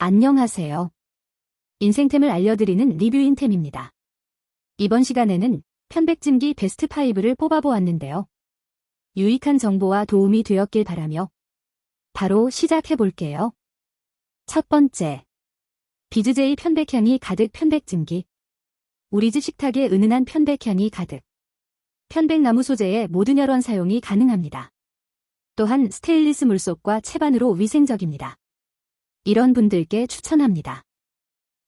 안녕하세요. 인생템을 알려드리는 리뷰인템입니다. 이번 시간에는 편백찜기 베스트 5를 뽑아보았는데요. 유익한 정보와 도움이 되었길 바라며 바로 시작해볼게요. 첫 번째. 비즈제이 편백향이 가득 편백찜기. 우리 집 식탁에 은은한 편백향이 가득. 편백나무 소재의 모든 혈원 사용이 가능합니다. 또한 스테인리스 물속과 채반으로 위생적입니다. 이런 분들께 추천합니다.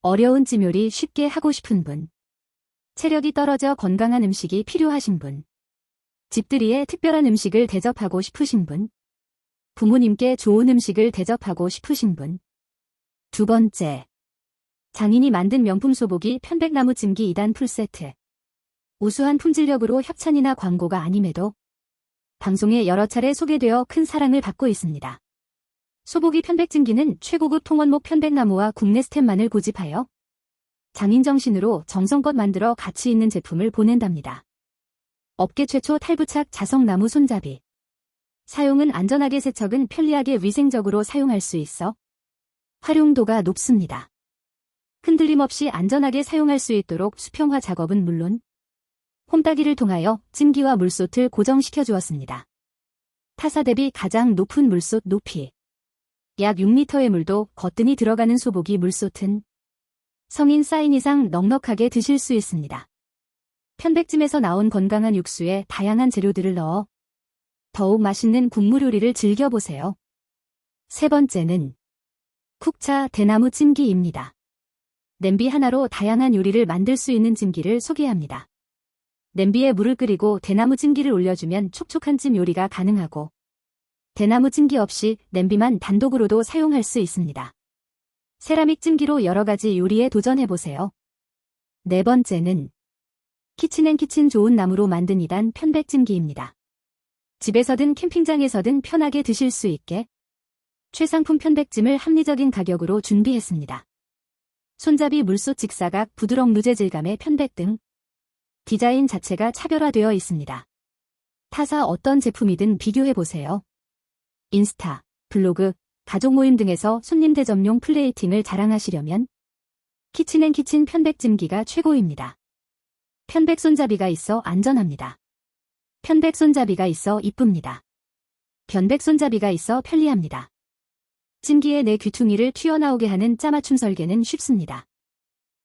어려운 찜요리 쉽게 하고 싶은 분. 체력이 떨어져 건강한 음식이 필요하신 분. 집들이에 특별한 음식을 대접하고 싶으신 분. 부모님께 좋은 음식을 대접하고 싶으신 분. 두 번째. 장인이 만든 명품 소보기 편백나무 찜기 2단 풀세트. 우수한 품질력으로 협찬이나 광고가 아님에도 방송에 여러 차례 소개되어 큰 사랑을 받고 있습니다. 소보기 편백찜기는 최고급 통원목 편백나무와 국내 스템만을 고집하여 장인 정신으로 정성껏 만들어 가치 있는 제품을 보낸답니다. 업계 최초 탈부착 자석나무 손잡이. 사용은 안전하게 세척은 편리하게 위생적으로 사용할 수 있어 활용도가 높습니다. 흔들림 없이 안전하게 사용할 수 있도록 수평화 작업은 물론 홈따기를 통하여 찜기와 물솥을 고정시켜 주었습니다. 타사 대비 가장 높은 물솥 높이. 약 6리터의 물도 거뜬히 들어가는 소보기 물솥은 성인 사인 이상 넉넉하게 드실 수 있습니다. 편백찜에서 나온 건강한 육수에 다양한 재료들을 넣어 더욱 맛있는 국물 요리를 즐겨보세요. 세 번째는 쿡차 대나무 찜기입니다. 냄비 하나로 다양한 요리를 만들 수 있는 찜기를 소개합니다. 냄비에 물을 끓이고 대나무 찜기를 올려주면 촉촉한 찜 요리가 가능하고 대나무 찜기 없이 냄비만 단독으로도 사용할 수 있습니다. 세라믹 찜기로 여러 가지 요리에 도전해보세요. 네 번째는 키친앤키친 좋은 나무로 만든 2단 편백 찜기입니다. 집에서든 캠핑장에서든 편하게 드실 수 있게 최상품 편백찜을 합리적인 가격으로 준비했습니다. 손잡이 물솥 직사각 부드러운 누제 질감의 편백 등 디자인 자체가 차별화되어 있습니다. 타사 어떤 제품이든 비교해보세요. 인스타, 블로그, 가족 모임 등에서 손님 대접용 플레이팅을 자랑하시려면 키친앤키친 편백찜기가 최고입니다. 편백 손잡이가 있어 안전합니다. 편백 손잡이가 있어 이쁩니다. 변백 손잡이가 있어 편리합니다. 찜기에 내 귀퉁이를 튀어나오게 하는 짜맞춤 설계는 쉽습니다.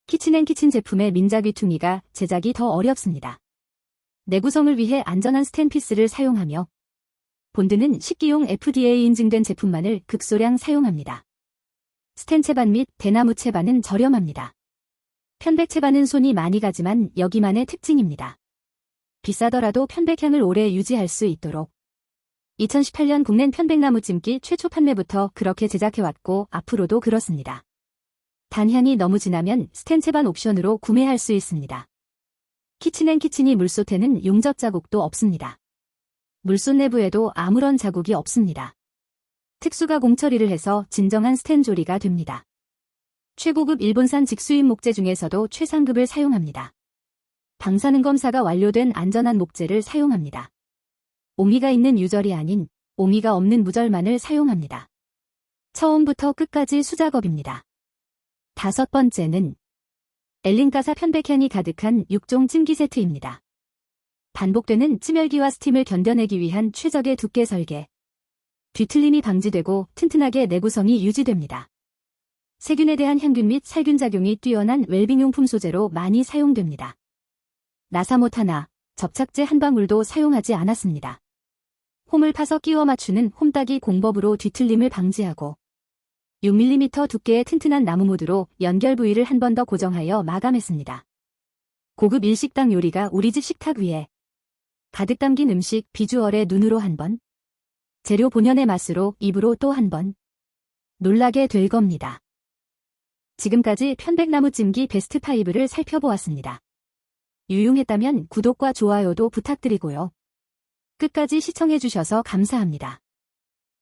키친앤키친 제품의 민자 귀퉁이가 제작이 더 어렵습니다. 내구성을 위해 안전한 스텐피스를 사용하며 본드는 식기용 FDA 인증된 제품만을 극소량 사용합니다. 스텐 채반 및 대나무 채반은 저렴합니다. 편백 채반은 손이 많이 가지만 여기만의 특징입니다. 비싸더라도 편백향을 오래 유지할 수 있도록 2018년 국내 편백나무 찜기 최초 판매부터 그렇게 제작해왔고 앞으로도 그렇습니다. 단향이 너무 진하면 스텐 채반 옵션으로 구매할 수 있습니다. 키친앤키친이 물솥에는 용접 자국도 없습니다. 물솥 내부에도 아무런 자국이 없습니다. 특수가 공 처리를 해서 진정한 스텐 조리가 됩니다. 최고급 일본산 직수인 목재 중에서도 최상급을 사용합니다. 방사능 검사가 완료된 안전한 목재를 사용합니다. 오미가 있는 유절이 아닌 오미가 없는 무절만을 사용합니다. 처음부터 끝까지 수작업입니다. 다섯 번째는 엘린가사 편백향이 가득한 6종 찜기 세트입니다. 반복되는 찜열기와 스팀을 견뎌내기 위한 최적의 두께 설계. 뒤틀림이 방지되고 튼튼하게 내구성이 유지됩니다. 세균에 대한 향균 및 살균 작용이 뛰어난 웰빙용품 소재로 많이 사용됩니다. 나사 못 하나, 접착제 한 방울도 사용하지 않았습니다. 홈을 파서 끼워 맞추는 홈따기 공법으로 뒤틀림을 방지하고 6mm 두께의 튼튼한 나무 모드로 연결 부위를 한 번 더 고정하여 마감했습니다. 고급 일식당 요리가 우리 집 식탁 위에 가득 담긴 음식 비주얼의 눈으로 한 번, 재료 본연의 맛으로 입으로 또 한 번, 놀라게 될 겁니다. 지금까지 편백나무 찜기 베스트 5를 살펴보았습니다. 유용했다면 구독과 좋아요도 부탁드리고요. 끝까지 시청해주셔서 감사합니다.